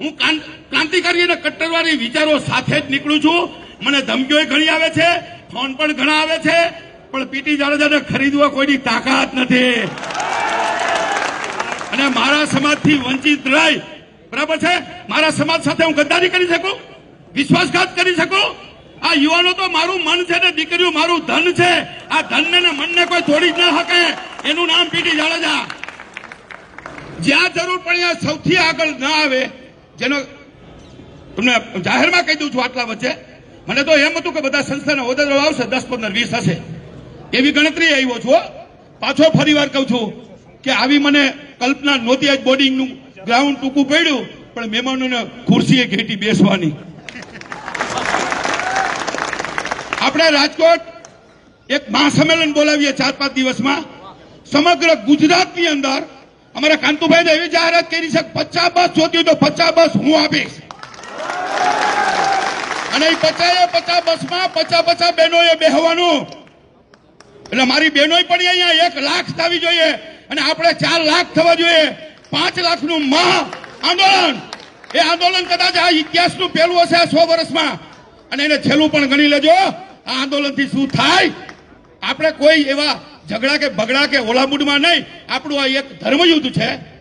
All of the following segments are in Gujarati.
હું ક્રાંતિકારી અને કટ્ટરવાદી વિચારો સાથે જ નીકળું છું. મને ધમકીઓ ઘણી આવે છે, ફોન પણ ઘણા આવે છે, પણ પીટી જાડેજાને ખરીદવા કોઈની તાકાત નથી. અને મારા સમાજથી વંચિત રહી, બરાબર છે? મારા સમાજ સાથે હું ગદ્દારી કરી શકું? વિશ્વાસઘાત કરી શકું? આ યુવાનો તો મારું મન છે ને દીકરીઓ મારું ધન છે. આ ધનને ને મનને કોઈ તોડી જ ન શકે. એનું નામ પીટી જાડેજા. જ્યાં જરૂર પડે સૌથી આગળ ન આવે. જેનો તમને જાહેરમાં કહી દઉં છું આટલા વચ્ચે. મને તો એમ હતું કે બધા સંસ્થાના હોદ્દેદારો આવશે, દસ, પંદર, વીસ હશે. એવી ગણતરી આવ્યો છું પાછો ફરી વાર કહું છું કે આવી મને કલ્પના નહોતી આજ બોર્ડિંગનું ગ્રાઉન્ડ ટૂંકું પડ્યું, પણ મહેમાનોને ખુરશીએ ઘેટી બેસવાની. આપણે રાજકોટ એક મહાસંમેલન બોલાવીએ ચાર, પાંચ દિવસમાં. સમગ્ર ગુજરાતની અંદર અમારા કાંતુભાઈને એવી જાહેરાત કરી છે પચાસ બસ જોતી તો પચાસ બસ હું આપીશ. અને એ પચાસે પચાસ બસમાં પચાસ પચાસ બહેનોએ બેહવાનું. એટલે મારી બહેનોય પણ અહીંયા એક લાખ થવી જોઈએ અને આપણે ચાર લાખ થવા જોઈએ. પાંચ લાખનું મહા આંદોલન. એ આંદોલન કદાચ આ ઇતિહાસનું પહેલું હશે સો વર્ષમાં. અને એને છેલ્લું પણ ગણી લેજો. આ આંદોલનથી શું થાય? આપણે કોઈ એવા ઝઘડા કે બગડા કે ઓલામુડમાં નહીં. આપણું આ એક ધર્મયુદ્ધ છે.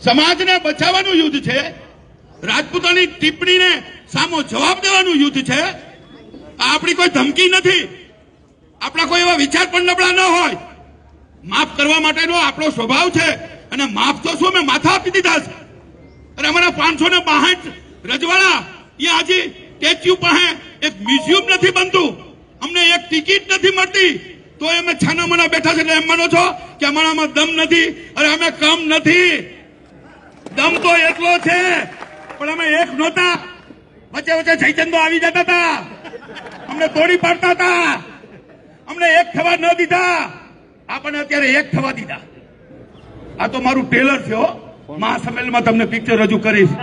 સમાજને બચાવવાનું યુદ્ધ છે. રાજપૂતોની ટિપ્પણીને સામો જવાબ દેવાનું યુદ્ધ છે. આ આપણી કોઈ ધમકી નથી. આપણા કોઈ એવા વિચાર પણ નબળા ન હોય. માફ કરવા માટેનો આપણો સ્વભાવ છે. અને માફ તો શું? મેં માથા આપી દીધા છે. અને અમારા પાંચસો ને બાહઠ રજવાડા એ આજે સ્ટેચ્યુ પાસે એક મ્યુઝિયમ નથી બનતું. અમને એક ટિકિટ નથી મળતી. તો અમે છાના મના બેઠા છે એટલે એમ માનો છો કે અમારામાં દમ નથી, અરે અમે કામ નથી. દમ તો એટલો છે, પણ અમે એક નહોતા. વચ્ચે વચ્ચે જયચંદો આવી જતા હતા. અમને તોડી પાડતા હતા. અમને એક થવા ન દીધા. આપણને અત્યારે એક થવા દીધા. આ તો મારું ટેલર છે મહાસંમેલનમાં તમને પિક્ચર રજૂ કરીશ.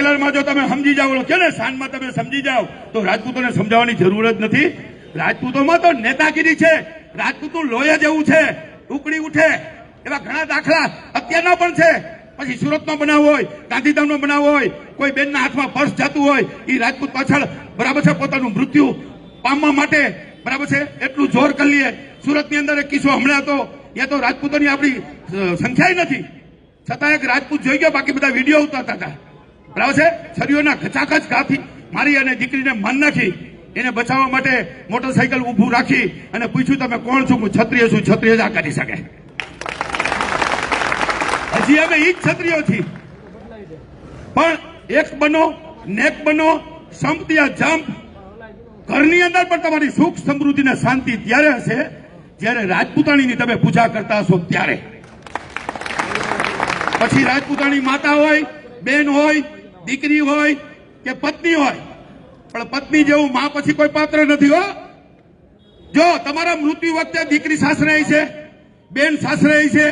ટેલરમાં જો તમે સમજી જાઓ કે ને શાનમાં તમે સમજી જાઓ, તો રાજપૂતોને સમજાવવાની જરૂર જ નથી. રાજપૂતોમાં તો નેતાગીરી છે. રાજપૂતનું લોહી જ એવું છે. ઉકળી ઉઠે. એવા ઘણા દાખલા અત્યારના પણ છે. પછી સુરતનો બનાવ હોય, ગાંધીધામનો બનાવ હોય, કોઈ બેનના હાથમાં પર્સ જતું હોય એ રાજપૂત પાછળ બરાબર છે પોતાનું મૃત્યુ પામવા માટે. બરાબર છે? એટલું જોર કરી લઈએ સુરતની અંદર એક કિસ્સો હમણાં હતો એ તો રાજપૂતોની આપણી સંખ્યા નથી. છતાં એક રાજપૂત જોઈ ગયો, બાકી બધા વીડિયો ઉતારતા હતા. બરાબર છે? છરીઓના ખચાખચ કાપી મારી અને દીકરીને મન નાખી. એને બચાવવા માટે મોટરસાયકલ ઊભું રાખી અને પૂછ્યું, તમે કોણ છો? હું ક્ષત્રિય છું. ક્ષત્રિય જ આ કરી શકે. હજી અમે ઈ જ ક્ષત્રિયો છીએ. પણ એક બનો, નેક બનો સંપતિયા જંપ. ઘરની અંદર પણ તમારી સુખ સમૃદ્ધિ ને શાંતિ ત્યારે હશે જ્યારે રાજપૂતાણીની તમે પૂજા કરતા હશો ત્યારે. પછી રાજપૂતાણી માતા હોય, બેન હોય દીકરી હોય કે પત્ની હોય, પણ પત્ની જેવું માં પછી કોઈ પાત્ર નથી હો. જો તમારા મૃત્યુ વખતે દીકરી સાસરે છે, બેન સાસરે છે,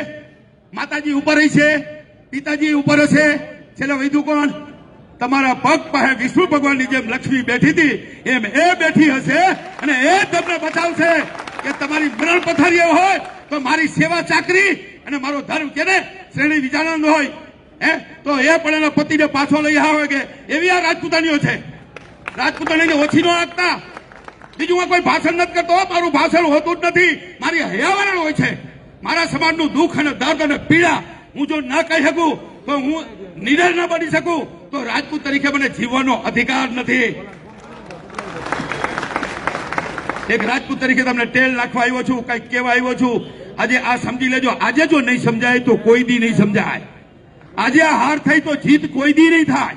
માતાજી ઉપર છે, પિતાજી ઉપર હશે છેલ્લે વૈધું કોણ? તમારા પગ પાસે વિષ્ણુ ભગવાનની જેમ લક્ષ્મી બેઠી હતી, એમ એ બેઠી હશે અને એ તમને બતાવશે કે તમારી મરણ પથારીઓ હોય તો મારી સેવા ચાકરી અને મારો ધર્મ કેને? શ્રેણી વિચારાનંદ હોય. હે? તો એ પણ એના પતિને પાછો લઈ આવે કે એવી આ રાજપૂતાનીઓ છે. રાજપૂતાણીને ઓછી ન રાખતા. બીજું કોઈ ભાષણ નથી કરતો. મારું ભાષણ હોતું જ નથી. મારી હયાવરણ હોય છે. મારા સમાજનું દુઃખ અને દર્દ અને પીડા હું જો ન કહી શકું, તો હું નિડર ન બની શકું. તો રાજપૂત તરીકે મને જીવવાનો અધિકાર નથી. એક રાજપૂત તરીકે તમને ટેલ નાખવા આવ્યો છું, કંઈક કહેવા આવ્યો છું. આજે આ સમજી લેજો. આજે જો નહીં સમજાય તો કોઈ દી નહીં સમજાય. આજે આ હાર થઈ તો જીત કોઈ દી નહીં થાય.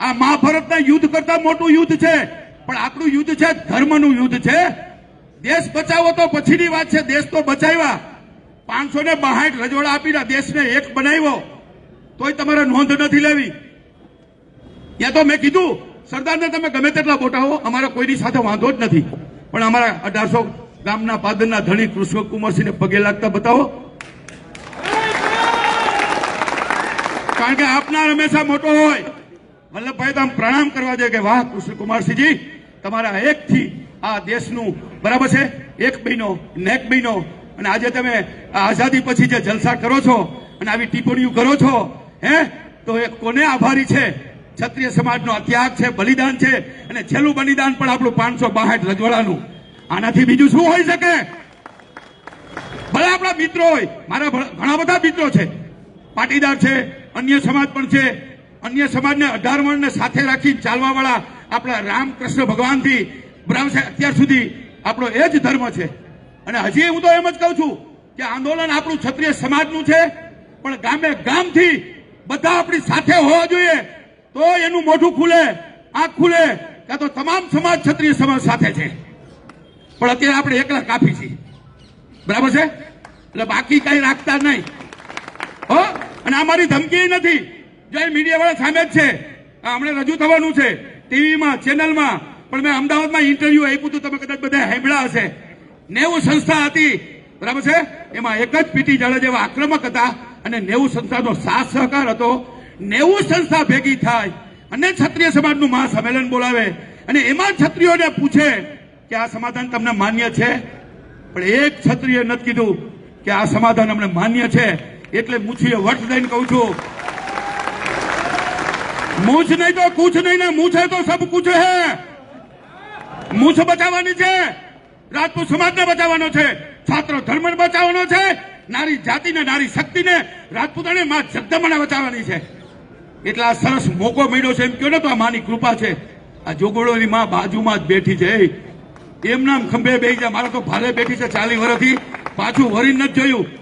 આ મહાભારતના યુદ્ધ કરતા મોટું યુદ્ધ છે. પણ આપણું યુદ્ધ છે, ધર્મનું યુદ્ધ છે. દેશ બચાવો તો પછીની વાત છે, દેશ તો બચાવ્યા. પાંચસો ને બાહઠ રજવાડા આપીને દેશને એક બનાવ્યો. તોય તમારે નોંધ નથી લેવી. ત્યાં તો મેં કીધું, સરદારને તમે ગમે તેટલા બોટાવો અમારા કોઈની સાથે વાંધો જ નથી. પણ અમારા અઢારસો ગામના પાદરના ધણી કૃષ્ણકુમારસિંહને પગે લાગતા બતાવો. કારણ કે આપનાર હંમેશા મોટો હોય. વલ્લભભાઈ તો આમ પ્રણામ કરવા જોઈએ કે વાહ કૃષ્ણકુમારસિંહજી તમારા એકથી આ દેશનું બરાબર છે, એક મહિનો નેક મહિનો અને આજે તમે આઝાદી પછી જે જલસા કરો છો અને આવી ટિપ્પણીઓ કરો છો, હે? તો એ કોને આભારી છે? ક્ષત્રિય સમાજનો આ ત્યાગ છે, બલિદાન છે, અને છેલ્લું બલિદાન પણ આપણું પાંચસો બાસઠ રજવાડાનું. આનાથી બીજું શું હોઈ શકે? ભલે આપણા મિત્રો હોય, મારા ઘણા બધા મિત્રો છે. પાટીદાર છે અન્ય સમાજ પણ છે. અન્ય સમાજને અઢાર વર્ણને સાથે રાખી ચાલવા વાળા આપણા રામકૃષ્ણ ભગવાનથી છે અત્યાર સુધી આપણો એ જ ધર્મ છે. અને હજી હું તો એમ જ કહું છું કે આંદોલન આપણું ક્ષત્રિય સમાજનું છે, પણ ગામે ગામથી બધા આપણી સાથે હોવા જોઈએ. તો એનું મોઢું ખુલે, આંખ ખુલે, કાં તો તમામ સમાજ ક્ષત્રિય સમાજ સાથે છે. પણ અત્યારે આપણે એકલા કાફી છીએ. બરાબર છે? એટલે બાકી કઈ રાખતા નહીં. હો? અને આ મારી ધમકી નથી. જે મીડિયા વાળા સામે જ છે. હમણાં રજૂ થવાનું છે ટીવીમાં, ચેનલમાં. પણ મેં અમદાવાદમાં ઇન્ટરવ્યુ આપ્યું હતું, તમે કદાચ બધા હેમળા હશે. નેવું સંસ્થા હતી. બરાબર છે? એમાં એક જ પીટી જાડા જેવા આક્રમક હતા અને નેવું સંસ્થાનો સાથ સહકાર હતો. નેવું સંસ્થા ભેગી થાય અને ક્ષત્રિય સમાજનું મહાસંમેલન બોલાવે. અને એમાં ક્ષત્રિયોને પૂછે કે આ સમાધાન તમને માન્ય છે? પણ એક ક્ષત્રિય નથી કીધું કે આ સમાધાન અમને માન્ય છે. એટલે મૂછીએ વટ દઈને કહું છું. મૂછ નહીં તો કુછ નહીં ને મૂછ તો સબ કુછ હે. મૂછ બચાવવાની છે. રાજપૂત સમાજને બચાવવાનો છે. છાત્ર ધર્મને બચાવવાનો છે. નારી જાતિને, નારી શક્તિને રાજપૂતાને માં જગદંબાને બચાવવાની છે. એટલે આ સરસ મોકો મળ્યો છે એમ કહો ને તો આ માની કૃપા છે. આ જોગોળોની માં બાજુમાં જ બેઠી છે. એમ નામ ખંભે જાય. મારે તો ભારે બેઠી છે ચાલી વર્ષથી પાછું વરી નથી જોયું.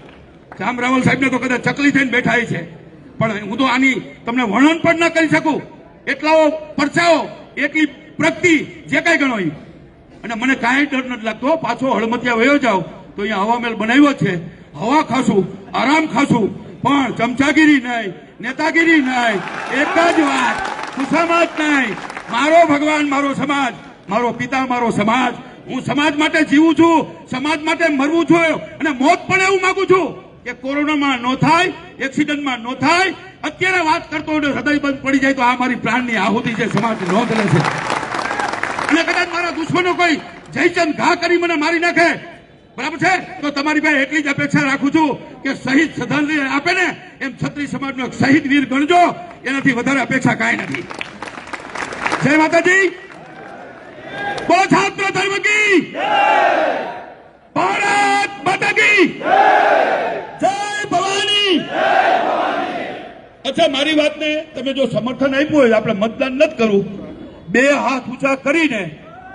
જામ રાવલ સાહેબને તો કદાચ ચકલી થઈને બેઠા છે. પણ હું તો આની તમને વર્ણન પણ ન કરી શકું. એટલાઓ પરચાઓ એટલી પ્રગતિ જે કાંઈ ગણો. અને મને કાંઈ ડર નથી લાગતો, પાછો હળમતિયા વયો જાવ તો અહીંયા હવામેલ બનાવ્યો છે. હવા ખાશું, આરામ ખાશું. પણ ચમચાગીરી નહીં, નેતાગીરી નહીં, એક જ વાત, સુસમાજ નહીં. મારો ભગવાન, મારો સમાજ, મારો પિતા, મારો સમાજ. હું સમાજ માટે જીવું છું, સમાજ માટે મરવું છું, અને મોત પણ એવું માગું છું. કે કોરોનામાં ન થાય, એક્સિડન્ટમાં ન થાય, અત્યારે વાત કરતો હૃદય બંધ પડી જાય તો આ મારી પ્રાણની આહુતિ છે સમાજ નોંધ લે અને કદાચ મારા દુશ્મનો કોઈ જયચંદ ઘા કરી મને મારી નાખે. બરાબર છે? તો તમારી પાસે એટલી જ અપેક્ષા રાખું છું કે શહીદ શ્રદ્ધાંજલિ આપે ને, એમ છત્રીસ સમાજનો એક શહીદ વીર ગણજો. એનાથી વધારે અપેક્ષા કાંઈ નથી. જય માતાજી. બોલો છાત્ર ધર્મ કી. ભારત માતા કી જય ભવાની અચ્છા, મારી વાતને તમે જો સમર્થન આપ્યું હોય, આપણે મતદાન નથી કરવું. બે હાથ ઊંચા કરીને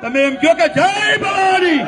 તમે એમ કહો કે જય ભવાની!